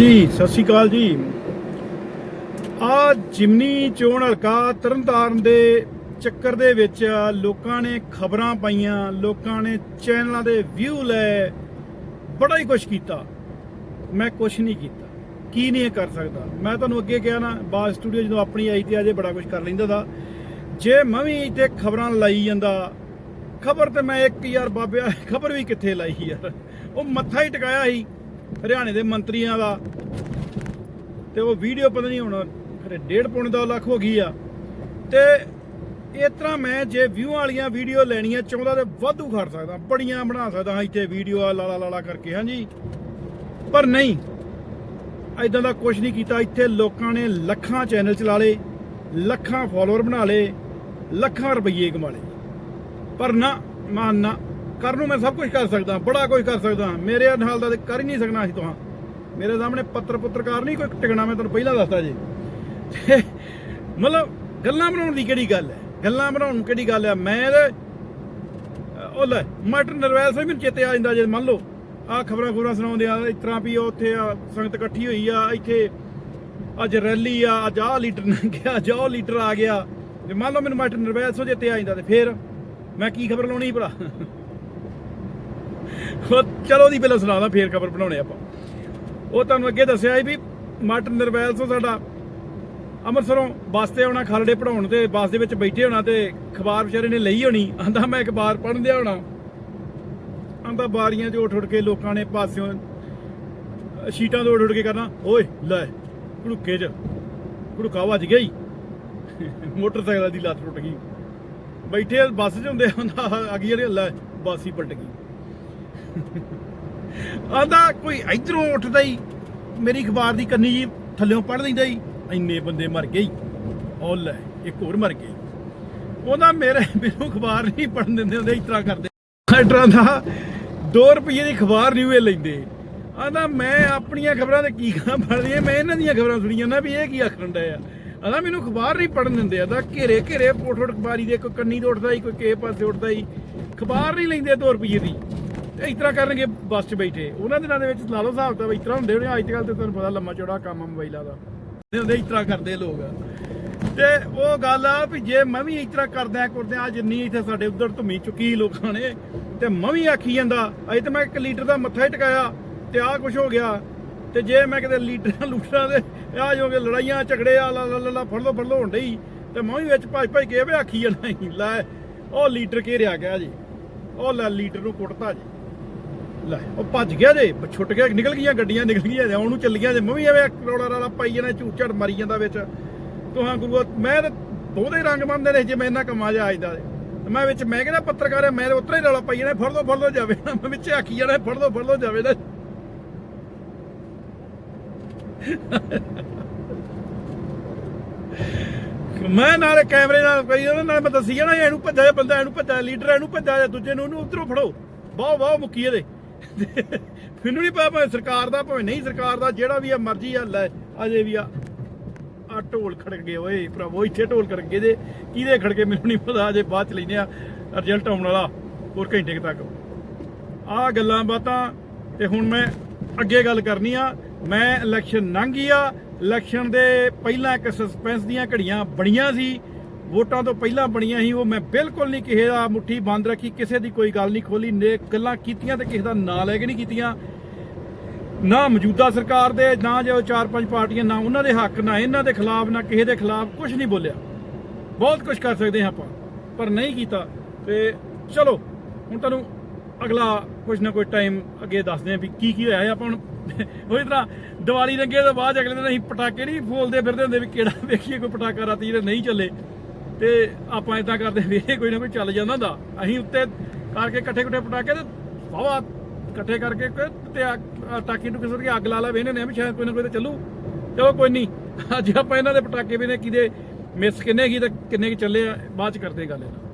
ਜੀ, ਸਤਿ ਸ਼੍ਰੀ ਅਕਾਲ ਜੀ। ਆ ਜਿਮਨੀ ਚੋਣ ਹਲਕਾ ਤਰਨਤਾਰਨ ਦੇ ਚੱਕਰ ਦੇ ਵਿੱਚ ਲੋਕਾਂ ਨੇ ਖਬਰਾਂ ਪਾਈਆਂ, ਲੋਕਾਂ ਨੇ ਚੈਨਲਾਂ ਦੇ ਵਿਊ ਲਏ ਬੜਾ ਹੀ ਕੁਝ ਕੀਤਾ। ਮੈਂ ਕੁਝ ਨਹੀਂ ਕੀਤਾ। ਕੀ ਨਹੀਂ ਕਰ ਸਕਦਾ? ਮੈਂ ਤੁਹਾਨੂੰ ਅੱਗੇ ਕਿਹਾ ਨਾ ਬਾਸ ਸਟੂਡੀਓ ਜਦੋਂ ਆਪਣੀ ਆਈ ਤੇ ਅਜੇ ਬੜਾ ਕੁਝ ਕਰ ਲੈਂਦਾ ਦਾ ਜੇ ਮੈਂ ਵੀ ਇੱਥੇ ਖਬਰਾਂ ਲਾਈ ਜਾਂਦਾ, ਖਬਰ ਤੇ ਮੈਂ ਇੱਕ ਯਾਰ ਬਾਬਿਆ ਖਬਰ ਵੀ ਕਿੱਥੇ ਲਾਈ ਯਾਰ? ਉਹ ਮੱਥਾ ਹੀ ਟਿਕਾਇਆ ਸੀ। ਹਰਿਆਣੇ ਦੇ ਮੰਤਰੀਆਂ ਦਾ। ਤੇ ਉਹ ਵੀਡੀਓ ਪਤਾ ਨਹੀਂ ਹੁਣ ਖਰੇ ਡੇਢ ਪੌਣੇ ਦਾ ਲੱਖ ਹੋ ਗਈ ਆ। ਤੇ ਇਸ ਤਰ੍ਹਾਂ ਮੈਂ ਜੇ ਵਿਊ ਵਾਲੀਆਂ ਵੀਡੀਓ ਲੈਣੀਆਂ ਚਾਹੁੰਦਾ ਤੇ ਵਾਧੂ ਖੜ ਸਕਦਾ, ਬੜੀਆਂ ਬਣਾ ਸਕਦਾ ਹਾਂ ਇੱਥੇ ਵੀਡੀਓ ਆ, ਲਾਲਾ ਲਾਲਾ ਕਰਕੇ, ਹਾਂਜੀ। ਪਰ ਨਹੀਂ ਐਦਾਂ ਦਾ ਕੁਝ ਨਹੀਂ ਕੀਤਾ। ਇੱਥੇ ਲੋਕਾਂ ਨੇ ਲੱਖਾਂ ਚੈਨਲ ਚਲਾ ਲਏ, ਲੱਖਾਂ ਫਾਲੋਅਰ ਬਣਾ ਲਏ, ਲੱਖਾਂ ਰੁਪਏ ਕਮਾ ਲਏ। ਪਰ ਨਾ, ਮਾਨ ਨਾ ਕਰਨ ਨੂੰ ਮੈਂ ਸਭ ਕੁਝ ਕਰ ਸਕਦਾ, ਬੜਾ ਕੁਝ ਕਰ ਸਕਦਾ। ਮੇਰੇ ਨਾਲ ਦਾ ਕਰ ਹੀ ਨਹੀਂ ਸਕਣਾ ਅਸੀਂ ਤੁਹਾਂ ਮੇਰੇ ਸਾਹਮਣੇ ਪੱਤਰ ਪੁੱਤਰਕਾਰ ਨਹੀਂ, ਕੋਈ ਟਿਕਣਾ, ਮੈਂ ਤੁਹਾਨੂੰ ਪਹਿਲਾਂ ਦੱਸਦਾ ਜੀ। ਤੇ ਮਤਲਬ ਗੱਲਾਂ ਬਣਾਉਣ ਦੀ ਕਿਹੜੀ ਗੱਲ ਹੈ? ਗੱਲਾਂ ਬਣਾਉਣ ਨੂੰ ਕਿਹੜੀ ਗੱਲ ਹੈ? ਮੈਂ ਤੇ, ਉਹ ਲੈ, ਮਾਸਟਰ ਨਰਵੈਲ ਸਿੰਘ ਮੈਨੂੰ ਚੇਤੇ ਆ ਜਾਂਦਾ ਜੇ ਮੰਨ ਲਓ। ਆ ਖਬਰਾਂ ਖਬਰਾਂ ਸੁਣਾਉਂਦੇ ਆ, ਇਸ ਤਰ੍ਹਾਂ ਵੀ ਉੱਥੇ ਆ, ਸੰਗਤ ਇਕੱਠੀ ਹੋਈ ਆ, ਇੱਥੇ ਅੱਜ ਰੈਲੀ ਆ, ਅੱਜ ਆਹ ਲੀਡਰ ਲੰਘਿਆ ਅੱਜ ਆਹ ਲੀਡਰ ਆ ਗਿਆ। ਜੇ ਮੰਨ ਲਓ ਮੈਨੂੰ ਮਟਰ ਨਰਵੈਲ ਸਿੰਘ ਚੇਤੇ ਆ ਜਾਂਦਾ ਤੇ ਫੇਰ ਮੈਂ ਕੀ ਖਬਰ ਲਾਉਣੀ ਭਰਾ ਚਲੋ ਦੀ ਪਹਿਲਾਂ ਸੁਣਾਦਾ ਫੇਰ ਖਬਰ ਬਣਾਉਣੇ ਆਪਾਂ। ਉਹ ਤੁਹਾਨੂੰ ਅੱਗੇ ਦੱਸਿਆ ਸੀ ਵੀ ਮਾਸਟਰ ਨਰਵੈਲ ਸਿੰਘ ਸਾਡਾ ਅੰਮ੍ਰਿਤਸਰੋਂ ਬੱਸ ਤੇ ਆਉਣਾ, ਖਾਲੜੇ ਪੜਾਉਣ ਤੇ ਬੱਸ ਦੇ ਵਿੱਚ ਬੈਠੇ ਹੋਣਾ ਤੇ ਅਖਬਾਰ ਵਿਚਾਰੇ ਨੇ ਲਈ ਹੋਣੀ। ਆਂਦਾ, ਮੈਂ ਅਖਬਾਰ ਪੜ੍ਹਨ ਦਿਆ ਹੋਣਾ। ਆਂਦਾ, ਬਾਰੀਆਂ 'ਚ ਉੱਠ ਉੱਠ ਕੇ ਲੋਕਾਂ ਨੇ ਪਾਸਿਓਂ ਸ਼ੀਟਾਂ ਤੋਂ ਉੱਠ ਉੱਠ ਕੇ ਕਰਨਾ। ਓਏ, ਲੈ, ਘੜੁੱਕੇ 'ਚ, ਘੜੁੱਕਾ ਵੱਜ ਗਿਆ ਈ। ਮੋਟਰਸਾਈਕਲ ਦੀ ਲੱਤ ਟੁੱਟ ਗਈ। ਬੈਠੇ ਬੱਸ 'ਚ ਹੁੰਦੇ ਹੁੰਦਾ ਅੱਗੇ ਜਿਹੜੇ, ਲੈ, ਬੱਸ ਹੀ ਪਲਟ ਗਈ। ਆਂਦਾ ਕੋਈ ਇਧਰੋਂ ਉੱਠਦਾ ਹੀ ਮੇਰੀ ਅਖਬਾਰ ਦੀ ਕੰਨੀ ਜੀ ਥੱਲਿਓਂ ਪੜ ਲੈਂਦਾ ਹੀ ਇੰਨੇ ਬੰਦੇ ਮਰ ਗਏ ਈ। ਉਹ ਲੈ, ਇੱਕ ਹੋਰ ਮਰ ਗਏ। ਉਹਦਾ ਮੇਰੇ ਮੈਨੂੰ ਅਖਬਾਰ ਨਹੀਂ ਪੜਨ ਦਿੰਦੇ ਹੁੰਦੇ ਇਸ ਤਰ੍ਹਾਂ ਕਰਦੇ। ਹੈਡਰਾਂ ਦਾ 2 ਰੁਪਏ ਦੀ ਅਖਬਾਰ ਨਹੀਂ ਵੇ ਲੈਂਦੇ। ਆਂਦਾ ਮੈਂ ਆਪਣੀਆਂ ਖਬਰਾਂ ਤੇ ਕੀ ਕਰਾਂ ਪੜ੍ਹਦੀਆਂ, ਮੈਂ ਇਹਨਾਂ ਦੀਆਂ ਖਬਰਾਂ ਸੁਣੀਆਂ ਨਾ ਵੀ ਇਹ ਕੀ ਆਖਣ ਡਿਆ ਆਂਦਾ ਮੈਨੂੰ ਅਖਬਾਰ ਨਹੀਂ ਪੜਨ ਦਿੰਦੇ, ਆਂਦਾ ਘੇਰੇ ਘੇਰੇ ਪੋਟ ਅਖਬਾਰੀ ਦੇ, ਕੋਈ ਕੰਨੀ ਤੋਂ ਉੱਠਦਾ ਹੀ ਕੋਈ ਕਿਸੇ ਪਾਸੇ ਉੱਠਦਾ ਹੀ ਅਖਬਾਰ ਨਹੀਂ ਲੈਂਦੇ 2 ਰੁਪਏ ਦੀ। ਇਸ ਤਰ੍ਹਾਂ ਕਰਨਗੇ ਬੱਸ 'ਚ ਬੈਠੇ। ਉਹਨਾਂ ਦਿਨਾਂ ਦੇ ਵਿੱਚ ਲਾ ਲਓ ਹਿਸਾਬ ਤਾਂ ਇਸ ਤਰ੍ਹਾਂ ਹੁੰਦੇ ਹੋਣੇ। ਅੱਜ ਕੱਲ ਤੇ ਤੁਹਾਨੂੰ ਪਤਾ ਲੰਮਾ ਚੌੜਾ ਕੰਮ ਮੋਬਾਈਲਾਂ ਦਾ। ਹੁੰਦੇ, ਇਸ ਤਰ੍ਹਾਂ ਕਰਦੇ ਲੋਕ। ਤੇ ਉਹ ਗੱਲ ਆ ਵੀ ਜੇ ਮੈਂ ਵੀ ਇਸ ਤਰ੍ਹਾਂ ਕਰਦਿਆਂ ਕਰਦਿਆਂ ਜਿੰਨੀ ਇੱਥੇ ਸਾਡੇ ਉਧਰ ਧੁੰਮੀ ਚੁੱਕੀ ਲੋਕਾਂ ਨੇ, ਤੇ ਮੈਂ ਵੀ ਆਖੀ ਜਾਂਦਾ, ਅਜੇ ਤੇ ਮੈਂ ਇੱਕ ਲੀਟਰ ਦਾ ਮੱਥਾ ਹੀ ਟਿਕਾਇਆ, ਤੇ ਆਹ ਕੁਝ ਹੋ ਗਿਆ। ਤੇ ਜੇ ਮੈਂ ਕਿਤੇ ਲੀਟਰਾਂ ਲੂਟਰਾਂ ਦੇ ਆ ਜੋਗੇ ਲੜਾਈਆਂ, ਝਗੜੇ ਆ, ਲਾ ਲਾ ਲਾ ਲਾ ਫੜ ਲੋ ਫੜ ਲੋ ਹੋਣ ਡਈ, ਤੇ ਮੈਂ ਵੀ ਵਿੱਚ ਭੱਜ ਭੱਜ ਕੇ ਵੀ ਆਖੀ ਜਾਂਦਾ ਲੈ, ਉਹ ਲੀਟਰ ਘੇਰਿਆ ਗਿਆ ਜੀ। ਉਹ ਲੈ ਲੀਟਰ ਨੂੰ ਕੁੱਟਤਾ ਜੀ। ਲੈ, ਉਹ ਭੱਜ ਗਿਆ ਜੇ ਛੁੱਟ ਗਿਆ, ਨਿਕਲ ਗਈਆਂ ਗੱਡੀਆਂ, ਨਿਕਲ ਗਈਆਂ ਜੇ, ਉਹਨੂੰ ਚੱਲੀਆਂ ਜੇ, ਮੈਂ ਵੀ ਐਵੇਂ ਰੌਲਾ ਰਾਲਾ ਪਾਈ ਜਾਣਾ ਝੂਠ ਝੜ ਮਾਰੀ ਜਾਂਦਾ ਵਿੱਚ। ਤੁਹਾਂ ਗੁਰੂ, ਮੈਂ ਤਾਂ ਬਹੁਤੇ ਰੰਗ ਮੰਨਦੇ ਨੇ ਜੇ ਮੈਂ ਇੰਨਾ ਕਮਾ ਜਾ ਆਜਦਾ ਤੇ ਮੈਂ ਵਿੱਚ, ਮੈਂ ਕਿਹੜਾ ਪੱਤਰਕਾਰ ਆ, ਮੈਂ ਤਾਂ ਉਤਰਾ ਹੀ ਰੌਲਾ ਪਾਈ ਜਾਣਾ ਫੜ ਲੋ ਫੜ ਲੋ ਜਾਵੇ ਨਾ, ਮੈਂ ਵਿੱਚ ਆਖੀ ਜਾਣਾ ਫੜ ਲੋ ਫੜ ਲੋ ਜਾਵੇ ਨਾ। ਮੈਂ ਨਾਲੇ ਕੈਮਰੇ ਨਾਲ ਕਈ ਉਹਨਾਂ ਨਾਲ ਮੈਂ ਦੱਸੀ ਜਾਣਾ ਇਹਨੂੰ ਭੱਜਾ ਜਿਹਾ ਬੰਦਾ, ਇਹਨੂੰ ਭੱਜਾ, ਲੀਡਰ ਇਹਨੂੰ ਭੱਜਾ ਜਿਹਾ ਦੂਜੇ ਨੂੰ, ਉਹਨੂੰ ਉਧਰੋਂ ਫੜੋ। ਵਾਹ ਵਾਹ ਮੁੱਕੀ ਇਹਦੇ। ਮੈਨੂੰ ਨਹੀਂ ਪਤਾ ਭਾਵੇਂ ਸਰਕਾਰ ਦਾ, ਭਾਵੇਂ ਨਹੀਂ ਸਰਕਾਰ ਦਾ, ਜਿਹੜਾ ਵੀ ਆ ਮਰਜ਼ੀ ਆ, ਲੈ, ਅਜੇ ਵੀ ਆ ਆ ਢੋਲ ਖੜਕ ਗਏ, ਓਏ ਭਰਾਵੋ, ਇੱਥੇ ਢੋਲ ਖੜਕ ਗਏ ਜੇ, ਕਿਹਦੇ ਖੜਕੇ ਮੈਨੂੰ ਨਹੀਂ ਪਤਾ, ਅਜੇ ਬਾਅਦ ਚ ਲੈਨੇ ਆ ਰਿਜ਼ਲਟ ਆਉਣ ਵਾਲਾ, ਹੋਰ ਘੰਟੇ ਤੱਕ। ਆ ਗੱਲਾਂ ਬਾਤਾਂ, ਤੇ ਹੁਣ ਮੈਂ ਅੱਗੇ ਗੱਲ ਕਰਨੀ ਆ, ਮੈਂ ਇਲੈਕਸ਼ਨ ਲੰਘ ਗਈ ਆ ਇਲੈਕਸ਼ਨ ਦੇ ਪਹਿਲਾਂ ਇੱਕ ਸਸਪੈਂਸ ਦੀਆਂ ਘੜੀਆਂ ਬਣੀਆਂ ਸੀ ਵੋਟਾਂ ਤੋਂ ਪਹਿਲਾਂ ਬਣੀਆਂ ਸੀ, ਉਹ ਮੈਂ ਬਿਲਕੁਲ ਨਹੀਂ ਕਿਸੇ ਦਾ ਮੁੱਠੀ ਬੰਦ ਰੱਖੀ, ਕਿਸੇ ਦੀ ਕੋਈ ਗੱਲ ਨਹੀਂ ਖੋਲੀ ਨੇ ਗੱਲਾਂ ਕੀਤੀਆਂ ਤੇ ਕਿਸੇ ਦਾ ਨਾਂ ਲੈ ਕੇ ਨਹੀਂ ਕੀਤੀਆਂ। ਨਾ ਮੌਜੂਦਾ ਸਰਕਾਰ ਦੇ, ਨਾ ਜੋ ਚਾਰ ਪੰਜ ਪਾਰਟੀਆਂ, ਨਾ ਉਹਨਾਂ ਦੇ ਹੱਕ, ਨਾ ਇਹਨਾਂ ਦੇ ਖਿਲਾਫ, ਨਾ ਕਿਸੇ ਦੇ ਖਿਲਾਫ ਕੁਝ ਨਹੀਂ ਬੋਲਿਆ। ਬਹੁਤ ਕੁਝ ਕਰ ਸਕਦੇ ਹਾਂ ਆਪਾਂ, ਪਰ ਨਹੀਂ ਕੀਤਾ। ਤੇ ਚਲੋ, ਹੁਣ ਤੁਹਾਨੂੰ ਅਗਲਾ ਕੁਝ ਨਾ ਕੋਈ ਟਾਈਮ ਅੱਗੇ ਦੱਸਦੇ ਆਂ ਵੀ ਕੀ ਕੀ ਹੋਇਆ ਹੈ ਆਪਾਂ ਹੁਣ। ਉਹੀ ਤਰ੍ਹਾਂ ਦੀਵਾਲੀ ਲੰਗੇ ਤੋਂ ਬਾਅਦ ਅਗਲੇ ਦਿਨ ਅਸੀਂ ਪਟਾਕੇ ਨਹੀਂ ਫੋਲਦੇ ਫਿਰਦੇ ਹੁੰਦੇ ਵੀ ਕਿਹੜਾ ਵੇਖੀਏ, ਕੋਈ ਪਟਾਕਾ ਰਾਤੀ ਜਿਹੜਾ ਨਹੀਂ ਚੱਲੇ। ਤੇ ਆਪਾਂ ਇਦਾਂ ਕਰਦੇ ਵੇਖੇ ਕੋਈ ਨਾ ਕੋਈ ਚੱਲ ਜਾਂਦਾ ਹੁੰਦਾ। ਅਸੀਂ ਉੱਤੇ ਕਰਕੇ ਇਕੱਠੇ ਇਕੱਠੇ ਪਟਾਕੇ ਤੇ ਵਾਵਾ ਇਕੱਠੇ ਕਰਕੇ ਕੋਈ ਤੇ ਟਾਕੀ ਨੂੰ ਕਿਸੇ ਦੀ ਅੱਗ ਲਾ ਲਾ ਵੇਨੇ ਨੇ ਵੀ ਸ਼ਾਇਦ ਕੋਈ ਨਾ ਕੋਈ ਤਾਂ ਚੱਲੂ। ਚਲੋ ਕੋਈ ਨਹੀਂ, ਅੱਜ ਆਪਾਂ ਇਹਨਾਂ ਦੇ ਪਟਾਕੇ ਵੀ ਨੇ, ਕਿਹਦੇ ਮਿਸ ਕਿੰਨੇ ਕੀ ਤੇ ਕਿੰਨੇ ਕੀ ਚੱਲੇ ਆ, ਬਾਅਦ ਚ ਕਰਦੇ ਗੱਲ ਇਹਨਾਂ